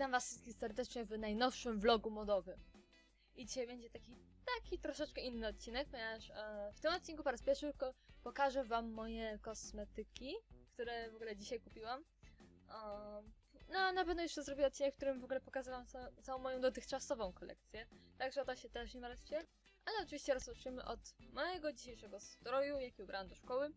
Witam was wszystkich serdecznie w najnowszym vlogu modowym. I dzisiaj będzie taki, taki troszeczkę inny odcinek, ponieważ e, w tym odcinku po raz pierwszy pokażę wam moje kosmetyki, które w ogóle dzisiaj kupiłam. Um, no, na pewno jeszcze zrobię odcinek, w którym w ogóle pokażę wam ca- całą moją dotychczasową kolekcję. Także o to się też nie martwcie. Ale oczywiście rozpoczniemy od mojego dzisiejszego stroju, jaki ubrałam do szkoły.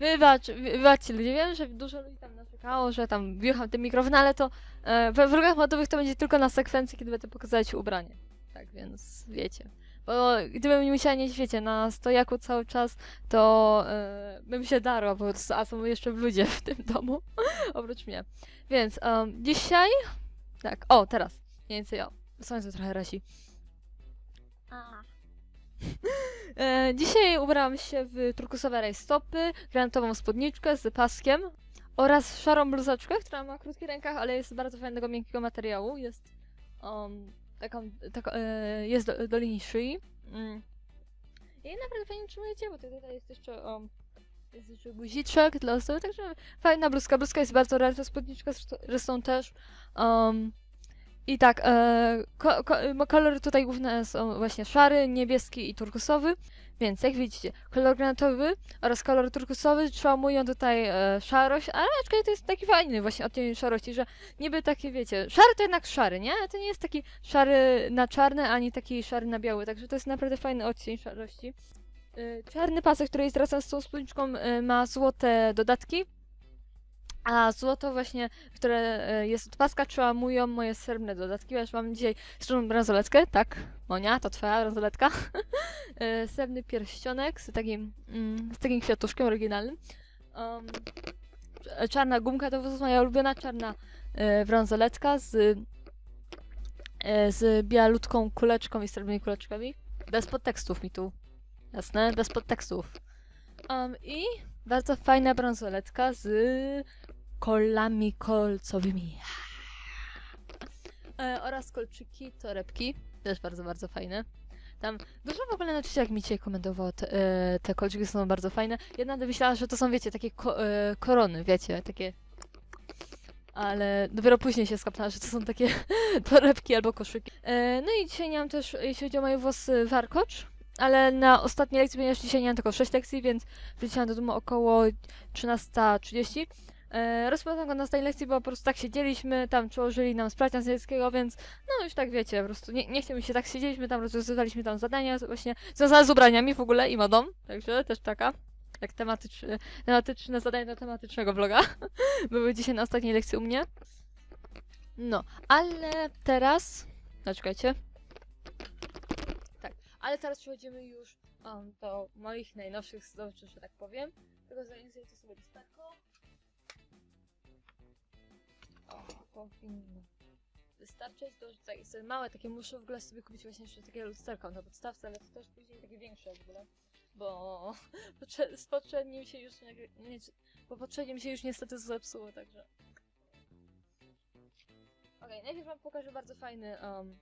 Wybacz, wybaczcie ludzie, wiem, że dużo ludzi tam narzekało, że tam wjechał ten mikrofon, ale to e, we vlogach modowych to będzie tylko na sekwencji, kiedy będę pokazywać ubranie. Tak więc wiecie. Bo gdybym nie musiała nieść, wiecie, na stojaku cały czas, to e, bym się darła po prostu, a są jeszcze ludzie w tym domu, oprócz mnie. Więc em, dzisiaj, tak, o, teraz, mniej więcej, o, słońce trochę rasi. E, dzisiaj ubrałam się w turkusowe rajstopy, granatową spódniczkę z paskiem oraz szarą bluzeczkę, która ma krótki rękach, ale jest z bardzo fajnego, miękkiego materiału. Jest um, taką, taka, e, jest do, do linii szyi. Mm. I naprawdę fajnie trzymajcie, bo tutaj jest jeszcze um, jest jeszcze guziczek dla osoby, także fajna bluzka. Bluzka jest bardzo rara, spódniczka zresztą- też. Um, i tak, e, ko, ko, kolory tutaj główne są właśnie szary, niebieski i turkusowy. Więc jak widzicie, kolor granatowy oraz kolor turkusowy trzymują tutaj e, szarość, ale aczkolwiek to jest taki fajny właśnie odcień szarości, że niby taki, wiecie, szary to jednak szary, nie? To nie jest taki szary na czarny, ani taki szary na biały, także to jest naprawdę fajny odcień szarości. E, czarny pasek, który jest razem z tą spódniczką, e, ma złote dodatki, a złoto właśnie, które e, jest od paska, trzymują moje srebrne dodatki, ponieważ mam dzisiaj srebrną bransoletkę, tak, Monia, to twoja bransoletka. E, Srebrny pierścionek z takim, mm, z takim kwiatuszkiem oryginalnym. Um, cz- czarna gumka, to jest moja ulubiona czarna e, bransoletka z, e, z bialutką kuleczką i srebrnymi kuleczkami. Bez podtekstów mi tu. Jasne, bez podtekstów. Um, I bardzo fajna bransoletka z kolami kolcowymi. E, oraz kolczyki, torebki. Też bardzo, bardzo fajne. Tam dużo w ogóle na jak mi dzisiaj komentowało te, e, te kolczyki są bardzo fajne. Jedna myślała, że to są, wiecie, takie ko e, korony, wiecie, takie... Ale dopiero później się skapnęła, że to są takie torebki albo koszyki. E, no i dzisiaj nie mam też, jeśli chodzi o moje włosy, warkocz. Ale na ostatniej lekcji, ponieważ dzisiaj nie mam tylko 6 lekcji, więc wróciłam do domu około 13.30. E, rozpoczęłam go na ostatniej lekcji, bo po prostu tak siedzieliśmy, tam przełożyli nam sprawdzian z niemieckiego, więc no już tak wiecie, po prostu nie, nie się tak siedzieliśmy, tam rozwiązywaliśmy tam zadania właśnie związane z ubraniami w ogóle i modą, także też taka jak tematyczne, tematyczne zadanie do tematycznego vloga były dzisiaj na ostatniej lekcji u mnie. No, ale teraz, no czekajcie. Tak, ale teraz przechodzimy już um, do moich najnowszych zdobyczy, że tak powiem. Tylko zainicjujcie sobie lusterko. O, powinno wystarczyć. Już tutaj jest małe takie, muszę w ogóle sobie kupić właśnie jeszcze takie lusterko na podstawce, ale to też później takie większe w ogóle. Bo z poprzednim się już nie, nie, bo poprzednim się już niestety zepsuło, także. Okej, najpierw wam pokażę bardzo fajny um,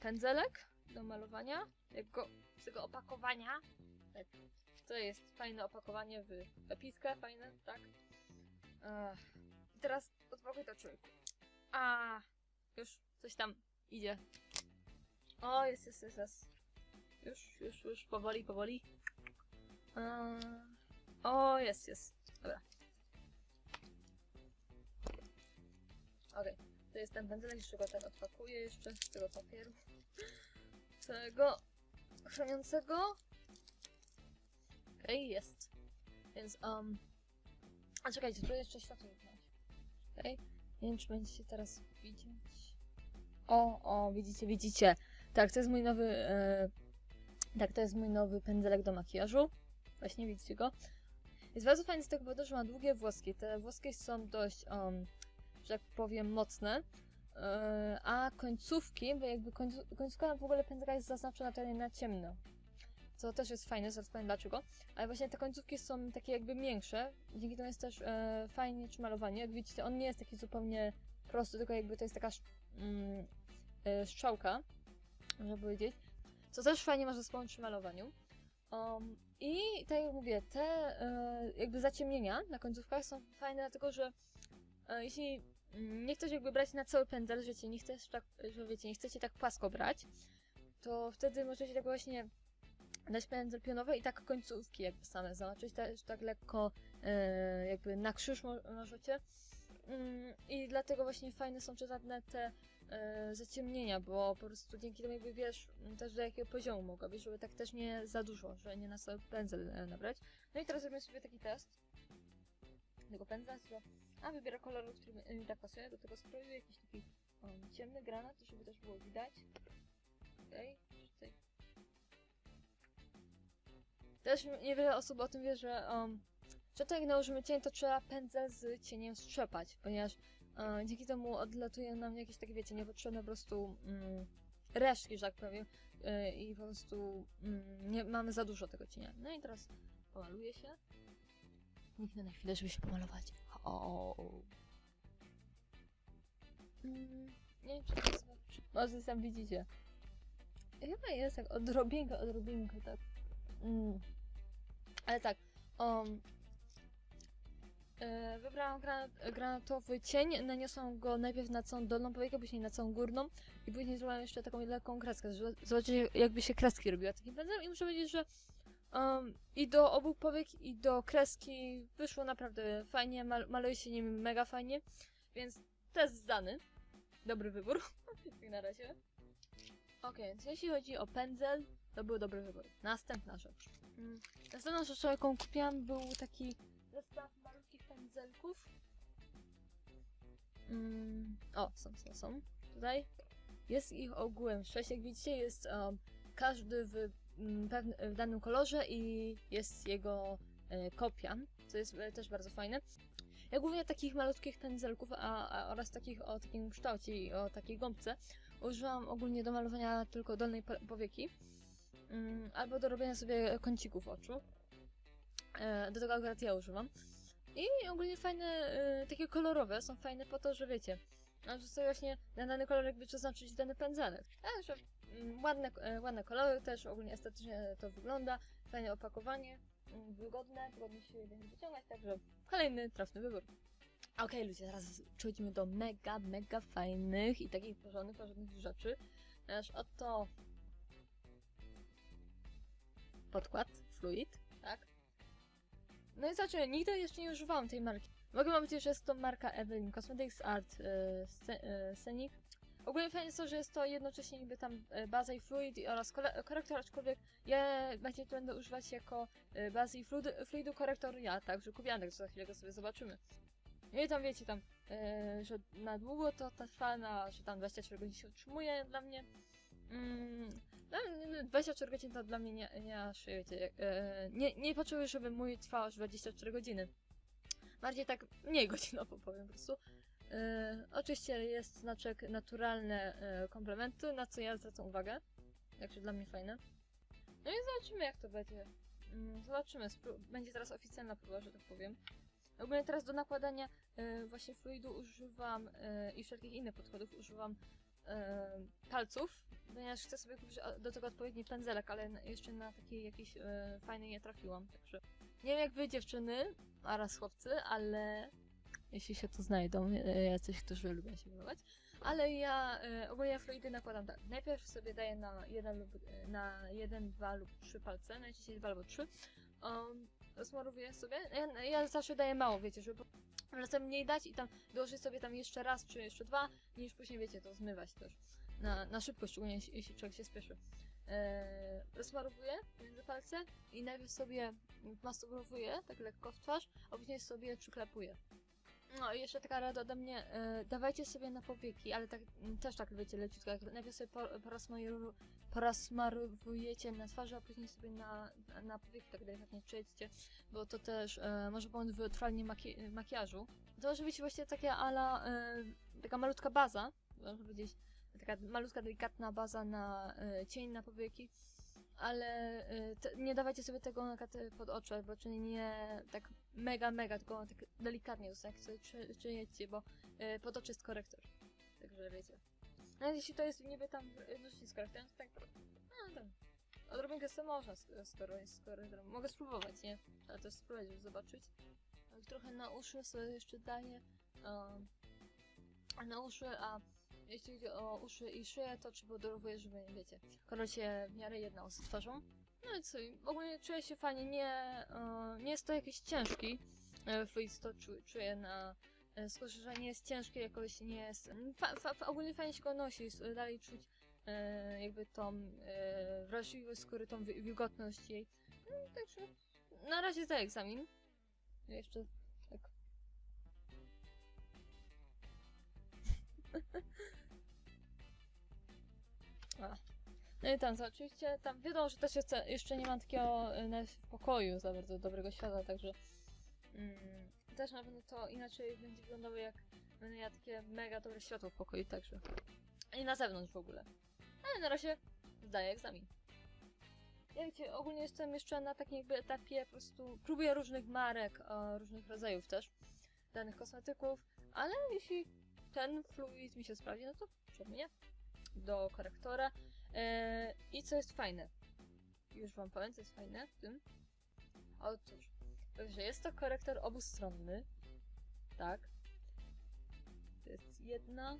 pędzelek do malowania. Jak go, z tego opakowania. Tak. To jest fajne opakowanie w lepiskę, fajne, tak? Ech. Teraz odpakuj to człowieku. A, już coś tam idzie. O, jest, jest, jest, jest. Już, już, już, powoli, powoli. Eee, o, jest, jest. Dobra. Okej, to jest ten pędzelek, jeszcze go ten odpakuję jeszcze z tego papieru. Tego chroniącego. Okej, jest. Więc, um... A czekajcie, tu jeszcze światło wypnąć. Okej. Nie wiem, czy będziecie teraz widzieć. O, o, widzicie, widzicie. Tak, to jest mój nowy... E... Tak, to jest mój nowy pędzelek do makijażu. Właśnie widzicie go. Jest bardzo fajny z tego powodu, że ma długie włoski. Te włoski są dość, um, że tak powiem, mocne. Yy, a końcówki, bo jakby końcówka w ogóle pędzla jest zaznaczona tutaj na ciemno. co też jest fajne, zaraz powiem dlaczego. Ale właśnie te końcówki są takie jakby większe, dzięki temu jest też e, fajnie czy malowanie. Jak widzicie, on nie jest taki zupełnie prosty, tylko jakby to jest taka mm, e, strzałka, można powiedzieć. Co też fajnie ma zespołem przy malowaniu. Um, I tak jak mówię, te e, jakby zaciemnienia na końcówkach są fajne, dlatego że e, jeśli nie chcesz jakby brać na cały pędzel, że wiecie, nie chcesz tak, że wiecie, nie chcecie tak płasko brać, to wtedy możecie tak właśnie dać pędzel pionowy i tak końcówki jakby same zaznaczyć, też tak lekko e, jakby na krzyż mo- możecie. Mm, I dlatego właśnie fajne są przydatne te e, zaciemnienia, bo po prostu dzięki temu jakby wiesz mm, też do jakiego poziomu mogłabyś, żeby tak też nie za dużo, że nie na cały pędzel e, nabrać. No i teraz zrobimy sobie taki test tego pędzla, a wybiera kolor, który mi- tak pasuje, do tego skrojuję jakiś taki ciemny granat, żeby też było widać. Okej, tutaj. Też niewiele osób o tym wie, że um, że jak nałożymy cień, to trzeba pędzel z cieniem strzepać, ponieważ e, dzięki temu odlatuje nam jakieś takie, wiecie, niepotrzebne po prostu mm, resztki, że tak powiem, e, i po prostu mm, nie mamy za dużo tego cienia. No i teraz pomaluję się. Niknę na chwilę, żeby się pomalować. O. Mm, nie wiem, czy to jest... Może sam widzicie. Chyba jest tak odrobinkę, odrobinkę, tak. Mm. Ale tak, um, e, wybrałam granat, granatowy cień, naniosłam go najpierw na całą dolną powieka, później na całą górną i później zrobiłam jeszcze taką lekką kreskę, zobaczyć jakby się kreski robiła takim pędzlem i muszę powiedzieć, że um, i do obu powiek i do kreski wyszło naprawdę fajnie, mal maluje się nim mega fajnie, więc test zdany. Dobry wybór, jak na razie. Okej, więc jeśli chodzi o pędzel, to był dobry wybór. Następna rzecz. Mm. Następną rzeczą, jaką kupiłam, był taki zestaw malutkich pędzelków. Mm. O, są, są, są. Tutaj. Jest ich ogółem sześć, jak widzicie, jest um, każdy w, w danym kolorze i jest jego e, kopia, co jest e, też bardzo fajne. Ja głównie takich malutkich pędzelków a, a, oraz takich o takim kształcie i o takiej gąbce używam ogólnie do malowania tylko dolnej po- powieki mm, albo do robienia sobie kącików oczu. E, do tego akurat ja używam. I ogólnie fajne, takie kolorowe, są fajne po to, że wiecie, no, że sobie właśnie na dany kolor jakby przeznaczyć dany pędzelek. Mm, ładne, e, ładne kolory, też ogólnie estetycznie to wygląda, fajne opakowanie, mm, wygodne, wygodnie się będzie wyciągać, także kolejny trafny wybór. Okej ludzie, teraz przechodzimy do mega, mega fajnych i takich porządnych, porządnych rzeczy. Aż oto podkład, fluid, tak? No i zobaczymy, nigdy jeszcze nie używałam tej marki. Mogę powiedzieć, że jest to marka Evelyn Cosmetics Art e, Scenic. Ogólnie fajnie jest to, że jest to jednocześnie niby tam e, baza i fluid oraz korektor, aczkolwiek ja bardziej to będę używać jako e, bazy i fluidu, fluidu ja, także kupiłam, także za chwilę go sobie zobaczymy. No i tam wiecie, tam, e, że na długo to ta trwa, na, że tam 24 godziny się utrzymuje dla mnie. Mm, no, no, 24 godziny to dla mnie nie, nie aż, wiecie, nie, nie potrzebuję, żeby mój trwał aż 24 godziny. Bardziej tak mniej godzinowo powiem po prostu. E, oczywiście jest znaczek naturalne e, komplementy, na co ja zwracam uwagę. Także dla mnie fajne. No i zobaczymy jak to będzie. Mm, zobaczymy, spró- będzie teraz oficjalna próba, że tak powiem. Ogólnie teraz do nakładania e, właśnie fluidu używam e, i wszelkich innych podchodów używam e, palców, ponieważ chcę sobie kupić do tego odpowiedni pędzelek, ale jeszcze na takiej jakiejś e, fajnej nie trafiłam, także nie wiem jak wy dziewczyny, oraz chłopcy, ale jeśli się tu znajdą e, jacyś, którzy lubią się malować, ale ja e, ogólnie fluidy nakładam tak. Najpierw sobie daję na jeden lub e, na jeden, dwa lub trzy palce, najczęściej dwa albo trzy. Um, sobie. Ja, ja zawsze daję mało, wiecie, żeby czasem mniej dać i tam dołożyć sobie tam jeszcze raz czy jeszcze dwa, niż później wiecie, to zmywać też. Na, na szybko, szczególnie jeśli, jeśli człowiek się spieszy. Eee, rozmarowuję między palce i najpierw sobie masturbowuję tak lekko w twarz, a później sobie przyklepuję. No i jeszcze taka rada ode mnie, e, dawajcie sobie na powieki, ale tak m, też tak wiecie leciutko, jak najpierw sobie por- porasmaru- porasmarowujecie na twarzy, a później sobie na, na, na powieki tak delikatnie przejdźcie, bo to też e, może pomóc w maki- makijażu. To może być właśnie taka ala, e, taka malutka baza, można powiedzieć, taka malutka delikatna baza na cień na powieki. Ale y, nie dawajcie sobie tego na pod oczy, bo czyli nie tak mega, mega, tylko tak delikatnie ustanek sobie czy, czyjecie, bo y, pod oczy jest korektor. Także wiecie. Nawet jeśli to jest niby tam y, z korektorem, to tak, no tam. Odrobinkę sobie można, sk- skoro jest z korektorem. Mogę spróbować, nie? Ale też spróbować, żeby zobaczyć. Trochę na uszy sobie jeszcze daję. Um, na uszy, a jeśli chodzi o uszy i szyję, to czy podorowuję, żeby, wiecie, kolor się w miarę jednał z twarzą. No i co, ogólnie czuję się fajnie, nie, e, nie jest to jakiś ciężki e, frizz, to czu, czuję na e, skórze, że nie jest ciężki, jakoś nie jest, fa, fa, fa, ogólnie fajnie się go nosi, dalej czuć e, jakby tą wrażliwość skóry, tą wi- wilgotność jej. No, także na razie za egzamin. Jeszcze tak. A. No i tam, co, oczywiście, tam wiadomo, że też jeszcze, jeszcze nie mam takiego e, w pokoju za bardzo dobrego światła, także mm, też na pewno to inaczej będzie wyglądało, jak będę takie mega dobre światło w pokoju, także i na zewnątrz w ogóle. Ale na razie zdaję egzamin. Ja wiecie, ogólnie jestem jeszcze na takim jakby etapie, po prostu próbuję różnych marek, e, różnych rodzajów też, danych kosmetyków, ale jeśli ten fluid mi się sprawdzi, no to czemu nie? Do korektora. E, I co jest fajne? Już wam powiem, co jest fajne w tym. Otóż, że jest to korektor obustronny. Tak. To jest jedna.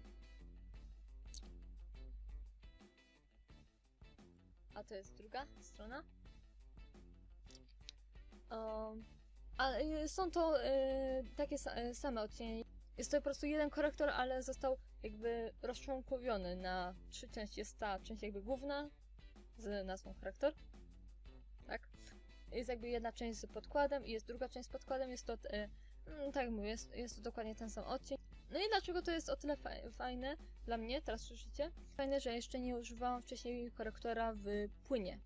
A to jest druga strona. Um, ale y, są to y, takie y, same odcienie. Jest to po prostu jeden korektor, ale został jakby rozczłonkowiony na trzy części. Jest ta część jakby główna z nazwą korektor. Tak. Jest jakby jedna część z podkładem i jest druga część z podkładem. Jest to, y, mm, tak jak mówię, jest, jest to dokładnie ten sam odcień. No i dlaczego to jest o tyle fa- fajne dla mnie, teraz słyszycie? Fajne, że jeszcze nie używałam wcześniej korektora w płynie.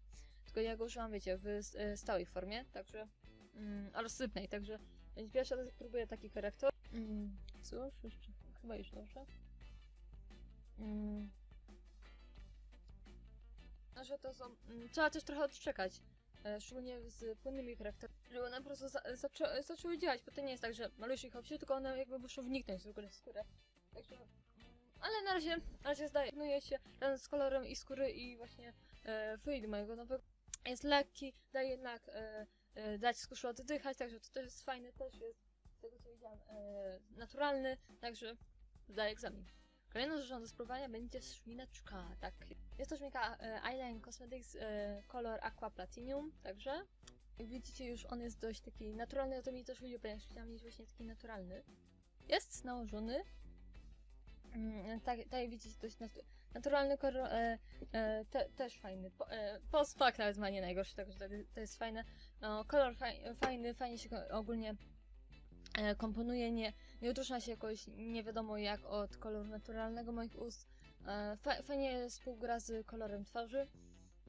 Tylko ja go użyłam, wiecie, w e, stałej formie, także. Mm, a rozsypnej, także. Więc pierwszy raz próbuję taki korektor. Mm, cóż, jeszcze. Chyba już dobrze. Mm. No, że to są. Mm, trzeba też trochę odczekać. E, szczególnie z płynnymi korektorami, żeby one po prostu za, zaczę, zaczęły działać, bo to nie jest tak, że malujesz ich obsie, tylko one jakby muszą wniknąć w skórę. Także, mm, ale na razie, na razie zdaje, się razem z kolorem i skóry i właśnie e, fluid mojego nowego. Jest lekki, daje jednak e, e, dać skórze oddychać, także to też jest fajne, też jest, z tego co widziałam, e, naturalny, także zdaję egzamin. Kolejną rzeczą do spróbowania będzie szmineczka, tak. Jest to szminka e, Eyeline Cosmetics e, kolor Aqua Platinum, także jak widzicie już on jest dość taki naturalny, o to mi też chodzi, ponieważ chciałam mieć właśnie taki naturalny. Jest nałożony. Mm, tak, tak jak widzicie, dość natu naturalny kolor, e, e, te, też fajny. Po, e, Postpak nawet ma nie najgorszy, także to, to jest fajne. No, kolor faj, fajny, fajnie się ogólnie e, komponuje, nie, nie odróżnia się jakoś nie wiadomo jak od koloru naturalnego moich ust. E, fa, fajnie współgra z kolorem twarzy.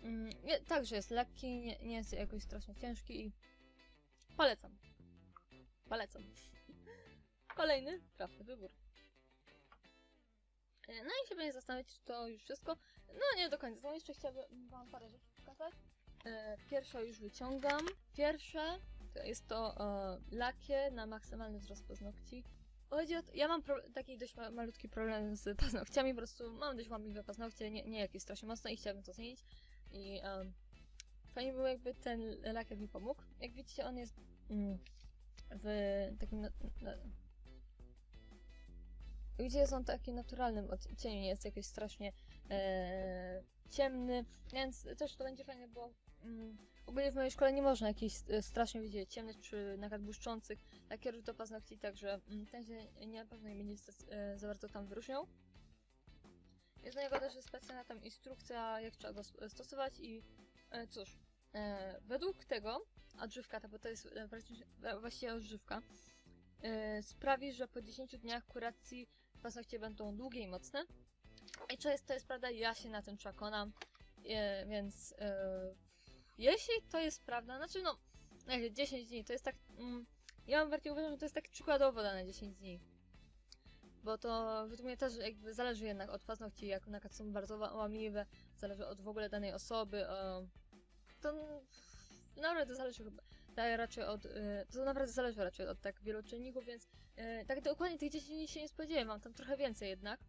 Mm, także jest lekki, nie, nie jest jakoś strasznie ciężki i polecam. Polecam. Kolejny, trafny wybór. E, No i się będzie zastanawiać, czy to już wszystko. No nie do końca, to jeszcze chciałabym wam parę rzeczy pokazać. E, Pierwsza już wyciągam. Pierwsze jest to e, lakie na maksymalny wzrost paznokci. Chodzi o to, ja mam pro, taki dość ma, malutki problem z paznokciami, po prostu mam dość łamliwe paznokcie, nie, nie jakieś strasznie mocne i chciałabym to zmienić. I em, fajnie było jakby ten lakier mi pomógł. Jak widzicie on jest mm, w takim... Na, na, Widzicie, są takim naturalnym odcieniu, nie jest jakiś strasznie e, ciemny, więc też to będzie fajne, bo mm, ogólnie w mojej szkole nie można jakichś e, strasznie widzieć ciemnych czy na przykład błyszczących lakierów do paznokci, także mm, ten się nie, na pewno nie będzie e, za bardzo tam wyróżniał. Jest do niego też specjalna tam instrukcja, jak trzeba go stosować i e, cóż, e, według tego odżywka, ta, bo to jest właściwie- odżywka, sprawi, że po 10 dniach kuracji paznokcie będą długie i mocne. I co jest, to jest prawda, ja się na tym przekonam, więc jeśli to jest prawda, znaczy no, jak 10 dni, to jest tak, mm, ja bardziej uważam, że to jest tak przykładowo dane 10 dni. Bo to według mnie też jakby zależy jednak od paznokci, jak na są bardzo ła- łamliwe, zależy od w ogóle danej osoby, e, to naprawdę zależy chyba, raczej od, e, to naprawdę zależy raczej od tak wielu czynników, więc e, tak dokładnie tych 10 dni się nie spodziewam, tam trochę więcej jednak.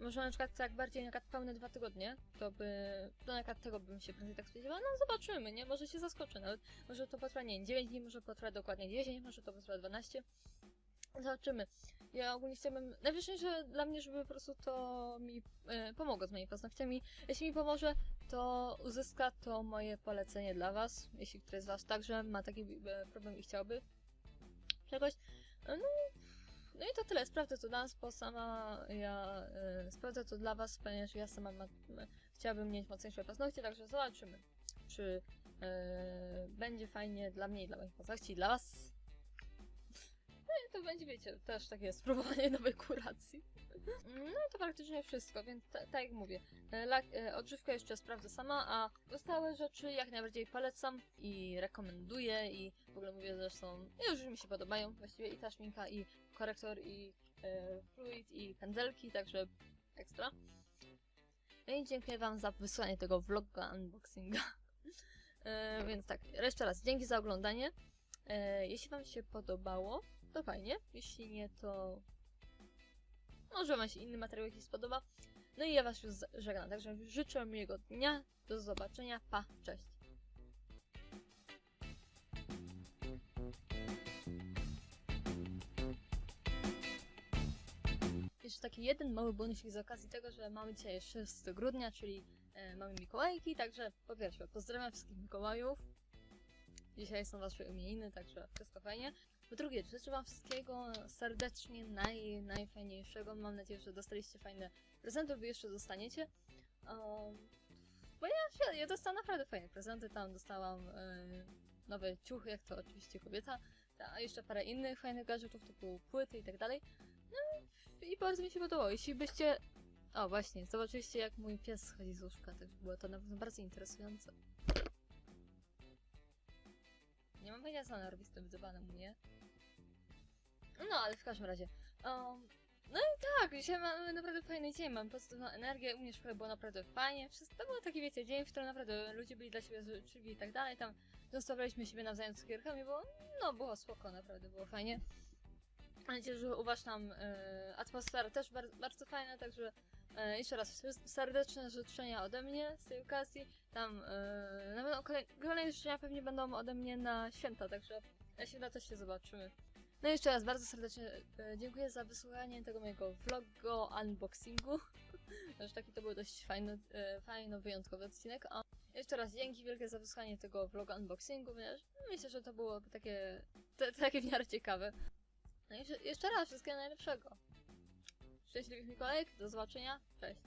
Może na przykład tak bardziej na pełne dwa tygodnie, to by, to na tego bym się prędzej tak spodziewała, no zobaczymy, nie, może się zaskoczę nawet, może to potrwa, nie wiem, 9 dni, może potrwa dokładnie 10, może to potrwa 12, zobaczymy. Ja ogólnie chciałabym, najważniejsze dla mnie, żeby po prostu to mi e, pomogło z moimi paznokciami, jeśli mi pomoże, to uzyska to moje polecenie dla Was, jeśli ktoś z Was także ma taki e, problem i chciałby czegoś. E, No, no i to tyle. Sprawdzę to dla nas, bo sama ja e, sprawdzę to dla Was, ponieważ ja sama ma, chciałabym mieć mocniejsze paznokcie, także zobaczymy, czy e, będzie fajnie dla mnie i dla moich paznokci i dla Was. No i to będzie, wiecie, też takie spróbowanie nowej kuracji. No to praktycznie wszystko, więc ta- tak jak mówię, E, Lak, e, odżywkę jeszcze sprawdzę sama, a pozostałe rzeczy jak najbardziej polecam i rekomenduję i w ogóle mówię zresztą, już mi się podobają właściwie i ta szminka i korektor i e, fluid i pędzelki, także ekstra. No i dziękuję wam za wysłanie tego vloga unboxinga. E, więc tak, jeszcze raz dzięki za oglądanie. E, jeśli wam się podobało, to fajnie. Jeśli nie, to może wam się inny materiał jakiś spodoba. No i ja was już żegnam, także życzę miłego dnia, do zobaczenia, pa, cześć. Jeszcze taki jeden mały bonusik z okazji tego, że mamy dzisiaj 6 grudnia, czyli e, mamy Mikołajki, także po pierwsze pozdrawiam wszystkich Mikołajów. Dzisiaj są wasze imieniny, także wszystko fajnie. Po drugie, życzę wam wszystkiego serdecznie, naj, najfajniejszego. Mam nadzieję, że dostaliście fajne prezenty, wy jeszcze dostaniecie. Um, bo ja, ja, dostałam naprawdę fajne prezenty, tam dostałam e, nowe ciuchy, jak to oczywiście kobieta, ta, a jeszcze parę innych fajnych gadżetów, typu płyty i tak dalej. No i bardzo mi się podobało. Jeśli byście... O, właśnie, zobaczyliście jak mój pies schodzi z łóżka, tak było to na pewno bardzo interesujące. Nie mam pojęcia, co ona robi z tym dzbanem u mnie. No, ale w każdym razie. Um, no i tak, dzisiaj mamy naprawdę fajny dzień, mam pozytywną energię, u mnie w szkole było naprawdę fajnie. Wszystko to był taki, wiecie, dzień, w którym naprawdę ludzie byli dla siebie życzliwi i tak dalej. Tam zostawialiśmy siebie nawzajem cukierkami, było, no, było spoko, naprawdę było fajnie. Mam nadzieję, że u was tam e, atmosfera też bar bardzo fajna, także e, jeszcze raz serdeczne życzenia ode mnie z tej okazji. Tam e, na pewno kolej kolejne życzenia pewnie będą ode mnie na święta, także na święta też się zobaczymy. No i jeszcze raz bardzo serdecznie e, dziękuję za wysłuchanie tego mojego vlogu, unboxingu. Też taki to był dość fajny, e, fajny, wyjątkowy odcinek. A jeszcze raz dzięki wielkie za wysłuchanie tego vlogu, unboxingu, ponieważ myślę, że to było takie, te, takie w miarę ciekawe. No i jeszcze- jeszcze raz wszystkiego najlepszego. Szczęśliwych Mikołajek, do zobaczenia, cześć.